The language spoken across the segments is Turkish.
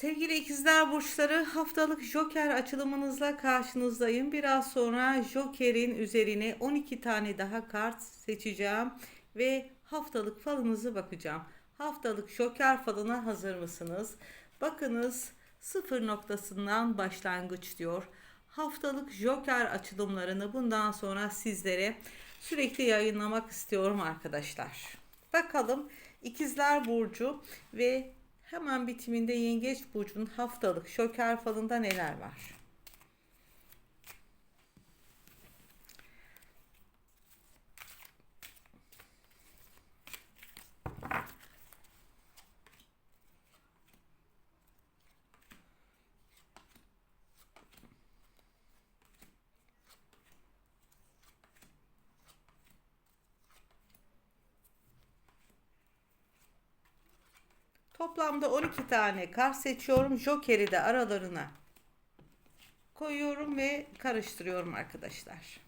Sevgili ikizler burçları haftalık Joker açılımınızla karşınızdayım. Biraz sonra Joker'in üzerine 12 tane daha kart seçeceğim ve haftalık falınızı bakacağım. Haftalık Joker falına hazır mısınız? Bakınız sıfır noktasından başlangıç diyor. Haftalık Joker açılımlarını bundan sonra sizlere sürekli yayınlamak istiyorum arkadaşlar. Bakalım İkizler Burcu ve hemen bitiminde Yengeç Burcu'nun haftalık şoker falında neler var? Toplamda 12 tane kart seçiyorum. Joker'i de aralarına koyuyorum ve karıştırıyorum arkadaşlar.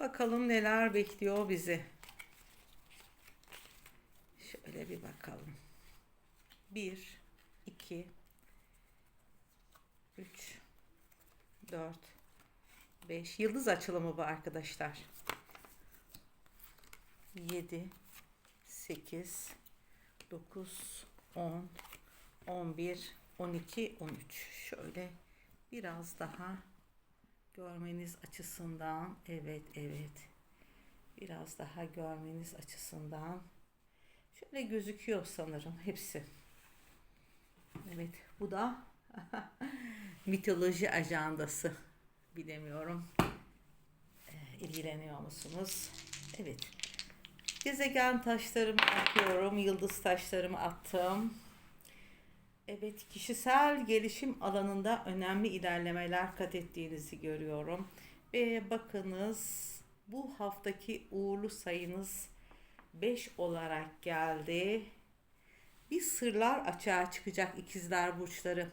Bakalım neler bekliyor bizi. Şöyle bir bakalım. 1 2 3 4 5 yıldız açılımı bu arkadaşlar. 7 8 9 10 11 12 13 şöyle biraz daha görmeniz açısından evet evet. Biraz daha görmeniz açısından şöyle gözüküyor sanırım hepsi. Evet bu da mitoloji ajandası. Bilemiyorum. Ee, ilgileniyor musunuz? Evet Gezegen taşlarımı atıyorum. Yıldız taşlarımı attım. Evet, kişisel gelişim alanında önemli ilerlemeler kat ettiğinizi görüyorum. Ve bakınız bu haftaki uğurlu sayınız 5 olarak geldi. Bir sırlar açığa çıkacak ikizler burçları.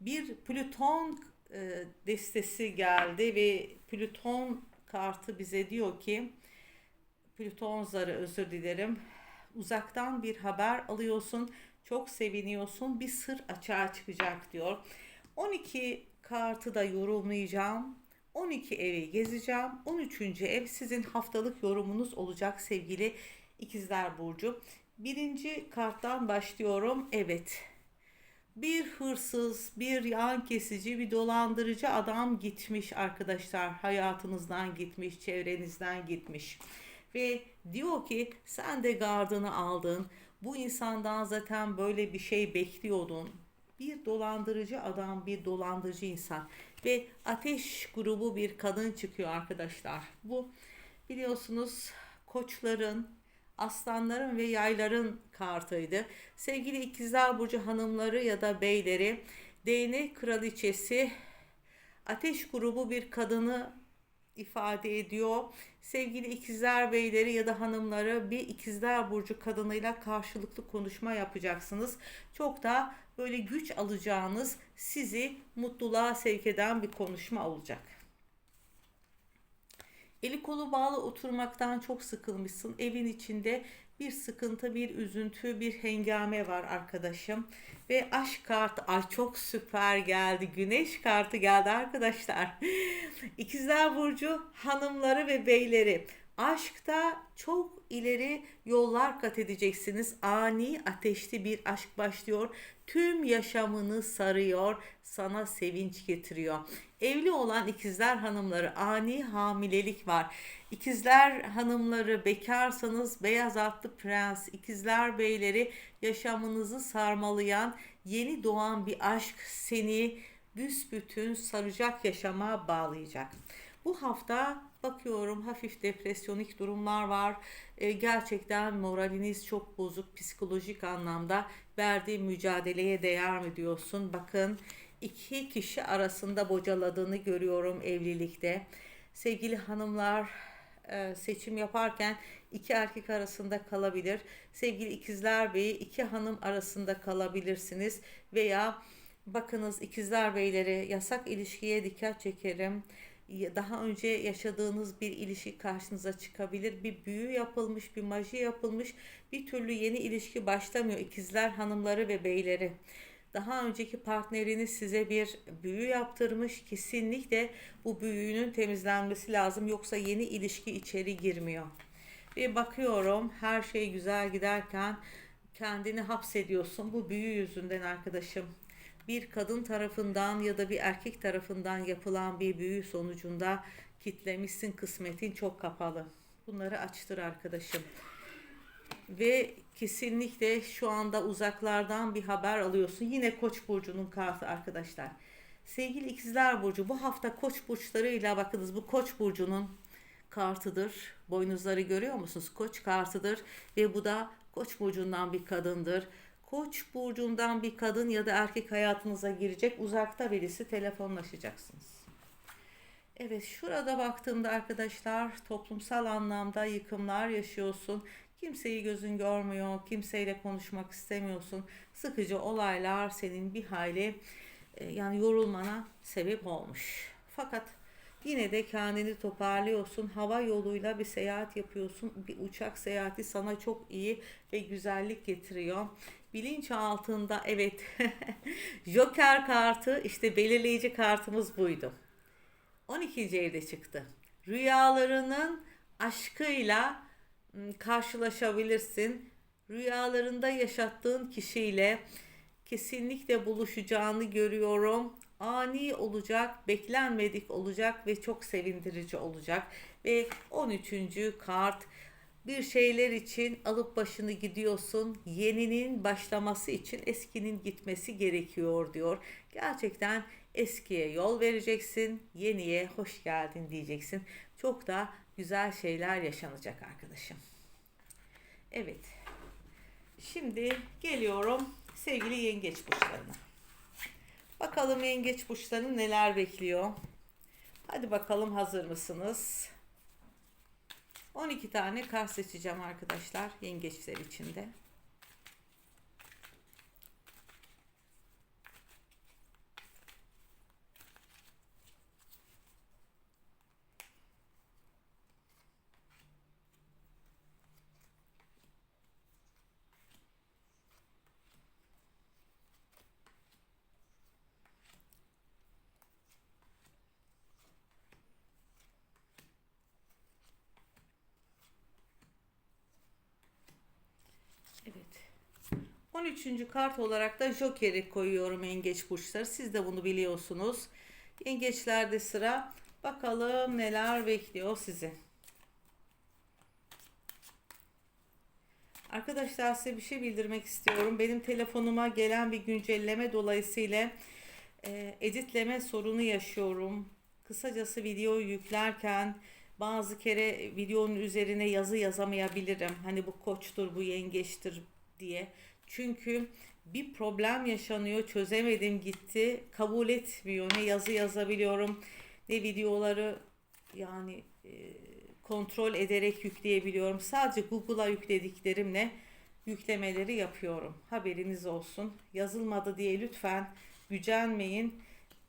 Bir Plüton e, destesi geldi ve Plüton kartı bize diyor ki Plüton zarı özür dilerim. Uzaktan bir haber alıyorsun. Çok seviniyorsun. Bir sır açığa çıkacak diyor. 12 kartı da yorumlayacağım. 12 evi gezeceğim. 13. ev sizin haftalık yorumunuz olacak sevgili İkizler Burcu. Birinci karttan başlıyorum. Evet. Bir hırsız, bir yan kesici, bir dolandırıcı adam gitmiş arkadaşlar. Hayatınızdan gitmiş, çevrenizden gitmiş ve diyor ki sen de gardını aldın. Bu insandan zaten böyle bir şey bekliyordun. Bir dolandırıcı adam, bir dolandırıcı insan ve ateş grubu bir kadın çıkıyor arkadaşlar. Bu biliyorsunuz koçların, aslanların ve yayların kartıydı. Sevgili ikizler burcu hanımları ya da beyleri, değnek kraliçesi ateş grubu bir kadını ifade ediyor. Sevgili ikizler beyleri ya da hanımları bir ikizler burcu kadınıyla karşılıklı konuşma yapacaksınız. Çok da böyle güç alacağınız, sizi mutluluğa sevk eden bir konuşma olacak. Eli kolu bağlı oturmaktan çok sıkılmışsın. Evin içinde bir sıkıntı, bir üzüntü, bir hengame var arkadaşım. Ve aşk kartı, ay çok süper geldi. Güneş kartı geldi arkadaşlar. İkizler Burcu hanımları ve beyleri. Aşkta çok ileri yollar kat edeceksiniz. Ani ateşli bir aşk başlıyor. Tüm yaşamını sarıyor, sana sevinç getiriyor. Evli olan ikizler hanımları ani hamilelik var. İkizler hanımları bekarsanız beyaz atlı prens, ikizler beyleri yaşamınızı sarmalayan yeni doğan bir aşk seni büsbütün saracak yaşama bağlayacak. Bu hafta bakıyorum hafif depresyonik durumlar var. E, gerçekten moraliniz çok bozuk psikolojik anlamda verdiği mücadeleye değer mi diyorsun? Bakın iki kişi arasında bocaladığını görüyorum evlilikte. Sevgili hanımlar e, seçim yaparken iki erkek arasında kalabilir. Sevgili ikizler beyi iki hanım arasında kalabilirsiniz veya bakınız ikizler beyleri yasak ilişkiye dikkat çekerim. Daha önce yaşadığınız bir ilişki karşınıza çıkabilir. Bir büyü yapılmış, bir maji yapılmış. Bir türlü yeni ilişki başlamıyor ikizler hanımları ve beyleri. Daha önceki partneriniz size bir büyü yaptırmış. Kesinlikle bu büyünün temizlenmesi lazım. Yoksa yeni ilişki içeri girmiyor. Ve bakıyorum her şey güzel giderken kendini hapsediyorsun. Bu büyü yüzünden arkadaşım. Bir kadın tarafından ya da bir erkek tarafından yapılan bir büyü sonucunda kitlemişsin kısmetin çok kapalı. Bunları açtır arkadaşım. Ve kesinlikle şu anda uzaklardan bir haber alıyorsun. Yine Koç burcunun kartı arkadaşlar. Sevgili ikizler burcu bu hafta Koç burçlarıyla bakınız bu Koç burcunun kartıdır. Boynuzları görüyor musunuz? Koç kartıdır ve bu da Koç burcundan bir kadındır. Koç burcundan bir kadın ya da erkek hayatınıza girecek. Uzakta birisi telefonlaşacaksınız. Evet şurada baktığımda arkadaşlar toplumsal anlamda yıkımlar yaşıyorsun. Kimseyi gözün görmüyor, kimseyle konuşmak istemiyorsun. Sıkıcı olaylar senin bir hayli e, yani yorulmana sebep olmuş. Fakat yine de kendini toparlıyorsun. Hava yoluyla bir seyahat yapıyorsun. Bir uçak seyahati sana çok iyi ve güzellik getiriyor. Bilinç altında evet Joker kartı işte belirleyici kartımız buydu. 12. evde çıktı. Rüyalarının aşkıyla m, karşılaşabilirsin. Rüyalarında yaşattığın kişiyle kesinlikle buluşacağını görüyorum. Ani olacak, beklenmedik olacak ve çok sevindirici olacak. Ve 13. kart bir şeyler için alıp başını gidiyorsun. Yeninin başlaması için eskinin gitmesi gerekiyor diyor. Gerçekten eskiye yol vereceksin, yeniye hoş geldin diyeceksin. Çok da güzel şeyler yaşanacak arkadaşım. Evet. Şimdi geliyorum sevgili yengeç burçlarına. Bakalım yengeç burçlarını neler bekliyor. Hadi bakalım hazır mısınız? 12 tane kart seçeceğim arkadaşlar yengeçler içinde. Evet. 13. kart olarak da Joker'i koyuyorum yengeç burçları. Siz de bunu biliyorsunuz. Yengeçlerde sıra. Bakalım neler bekliyor sizi. Arkadaşlar size bir şey bildirmek istiyorum. Benim telefonuma gelen bir güncelleme dolayısıyla e, editleme sorunu yaşıyorum. Kısacası videoyu yüklerken bazı kere videonun üzerine yazı yazamayabilirim. Hani bu koçtur, bu yengeçtir diye. Çünkü bir problem yaşanıyor, çözemedim gitti, kabul etmiyor. Ne yazı yazabiliyorum, ne videoları yani e, kontrol ederek yükleyebiliyorum. Sadece Google'a yüklediklerimle yüklemeleri yapıyorum. Haberiniz olsun. Yazılmadı diye lütfen gücenmeyin.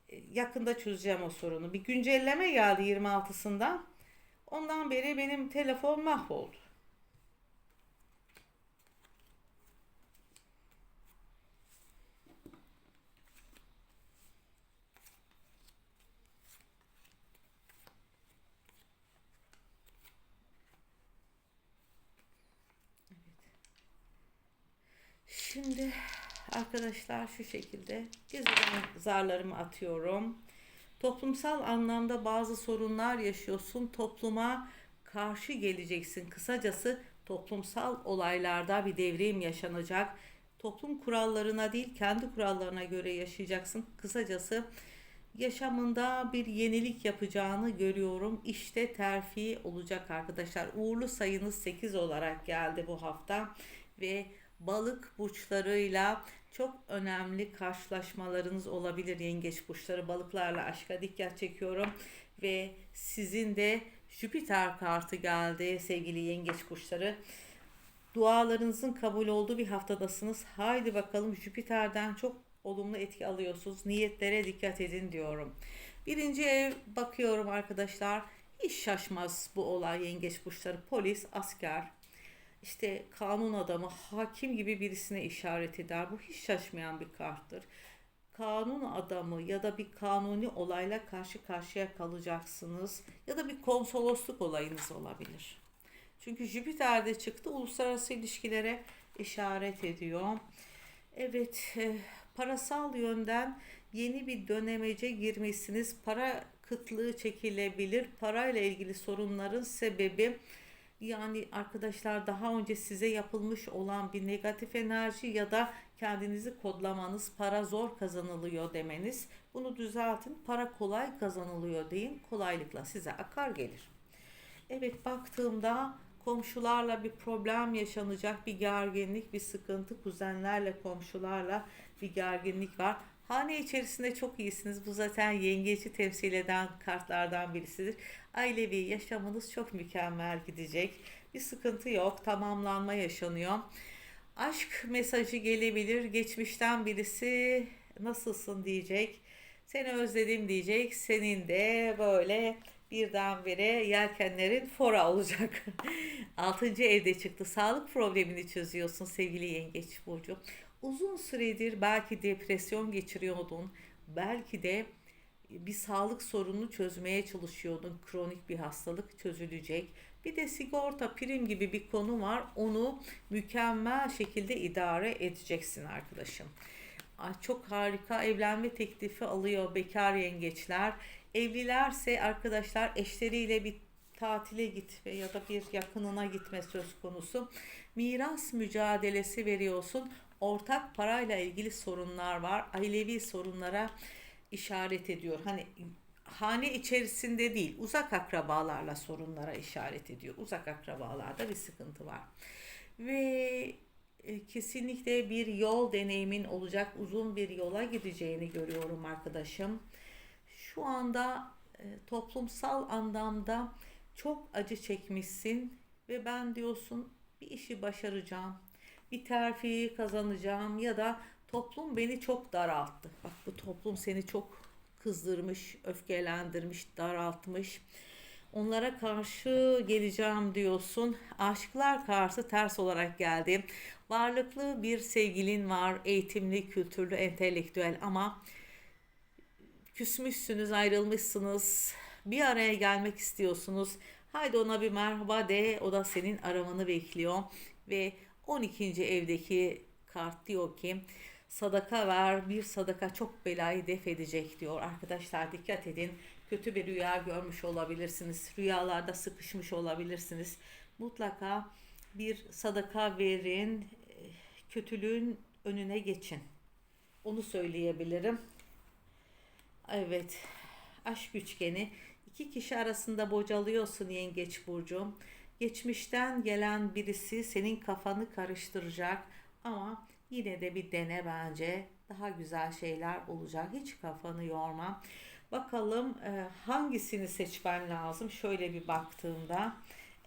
E, Yakında çözeceğim o sorunu. Bir güncelleme geldi 26'sından. Ondan beri benim telefon mahvoldu. Şimdi arkadaşlar şu şekilde gezegen zarlarımı atıyorum. Toplumsal anlamda bazı sorunlar yaşıyorsun. Topluma karşı geleceksin. Kısacası toplumsal olaylarda bir devrim yaşanacak. Toplum kurallarına değil kendi kurallarına göre yaşayacaksın. Kısacası yaşamında bir yenilik yapacağını görüyorum. İşte terfi olacak arkadaşlar. Uğurlu sayınız 8 olarak geldi bu hafta ve balık burçlarıyla çok önemli karşılaşmalarınız olabilir yengeç burçları. Balıklarla aşka dikkat çekiyorum ve sizin de Jüpiter kartı geldi sevgili yengeç burçları. Dualarınızın kabul olduğu bir haftadasınız. Haydi bakalım Jüpiter'den çok olumlu etki alıyorsunuz. Niyetlere dikkat edin diyorum. Birinci ev bakıyorum arkadaşlar. Hiç şaşmaz bu olay yengeç burçları. Polis, asker, işte kanun adamı, hakim gibi birisine işaret eder. Bu hiç şaşmayan bir karttır. Kanun adamı ya da bir kanuni olayla karşı karşıya kalacaksınız ya da bir konsolosluk olayınız olabilir. Çünkü Jüpiter'de çıktı uluslararası ilişkilere işaret ediyor. Evet, e, parasal yönden yeni bir dönemece girmişsiniz. Para kıtlığı çekilebilir. Parayla ilgili sorunların sebebi yani arkadaşlar daha önce size yapılmış olan bir negatif enerji ya da kendinizi kodlamanız, para zor kazanılıyor demeniz. Bunu düzeltin. Para kolay kazanılıyor deyin. Kolaylıkla size akar gelir. Evet baktığımda komşularla bir problem yaşanacak, bir gerginlik, bir sıkıntı, kuzenlerle, komşularla bir gerginlik var. Hane içerisinde çok iyisiniz. Bu zaten yengeci temsil eden kartlardan birisidir. Ailevi yaşamınız çok mükemmel gidecek. Bir sıkıntı yok. Tamamlanma yaşanıyor. Aşk mesajı gelebilir. Geçmişten birisi nasılsın diyecek. Seni özledim diyecek. Senin de böyle birdenbire yelkenlerin fora olacak. Altıncı evde çıktı. Sağlık problemini çözüyorsun sevgili yengeç burcu. Uzun süredir belki depresyon geçiriyordun. Belki de bir sağlık sorununu çözmeye çalışıyordun. Kronik bir hastalık çözülecek. Bir de sigorta, prim gibi bir konu var. Onu mükemmel şekilde idare edeceksin arkadaşım. Ay çok harika evlenme teklifi alıyor bekar yengeçler. Evlilerse arkadaşlar eşleriyle bir tatile gitme ya da bir yakınına gitme söz konusu. Miras mücadelesi veriyorsun. Ortak parayla ilgili sorunlar var. Ailevi sorunlara işaret ediyor. Hani hane içerisinde değil, uzak akrabalarla sorunlara işaret ediyor. Uzak akrabalarda bir sıkıntı var. Ve e, kesinlikle bir yol deneyimin olacak. Uzun bir yola gideceğini görüyorum arkadaşım. Şu anda e, toplumsal anlamda çok acı çekmişsin ve ben diyorsun bir işi başaracağım. Bir terfi kazanacağım ya da toplum beni çok daralttı. Bak bu toplum seni çok kızdırmış, öfkelendirmiş, daraltmış. Onlara karşı geleceğim diyorsun. Aşklar karşı ters olarak geldi. Varlıklı bir sevgilin var, eğitimli, kültürlü, entelektüel ama küsmüşsünüz, ayrılmışsınız. Bir araya gelmek istiyorsunuz. Haydi ona bir merhaba de. O da senin aramanı bekliyor. Ve 12. evdeki kart diyor ki sadaka ver bir sadaka çok belayı def edecek diyor. Arkadaşlar dikkat edin. Kötü bir rüya görmüş olabilirsiniz. Rüyalarda sıkışmış olabilirsiniz. Mutlaka bir sadaka verin. Kötülüğün önüne geçin. Onu söyleyebilirim. Evet. Aşk üçgeni. İki kişi arasında bocalıyorsun yengeç burcu. Geçmişten gelen birisi senin kafanı karıştıracak ama yine de bir dene bence. Daha güzel şeyler olacak. Hiç kafanı yorma. Bakalım e, hangisini seçmen lazım? Şöyle bir baktığımda.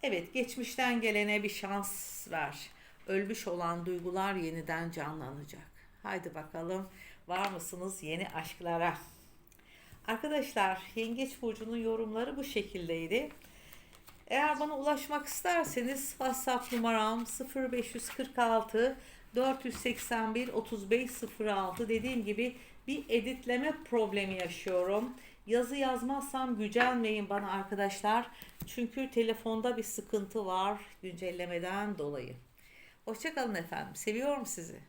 Evet, geçmişten gelene bir şans ver. Ölmüş olan duygular yeniden canlanacak. Haydi bakalım var mısınız yeni aşklara? Arkadaşlar Yengeç Burcu'nun yorumları bu şekildeydi. Eğer bana ulaşmak isterseniz WhatsApp numaram 0546 481 3506 dediğim gibi bir editleme problemi yaşıyorum. Yazı yazmazsam gücenmeyin bana arkadaşlar. Çünkü telefonda bir sıkıntı var güncellemeden dolayı. Hoşçakalın efendim. Seviyorum sizi.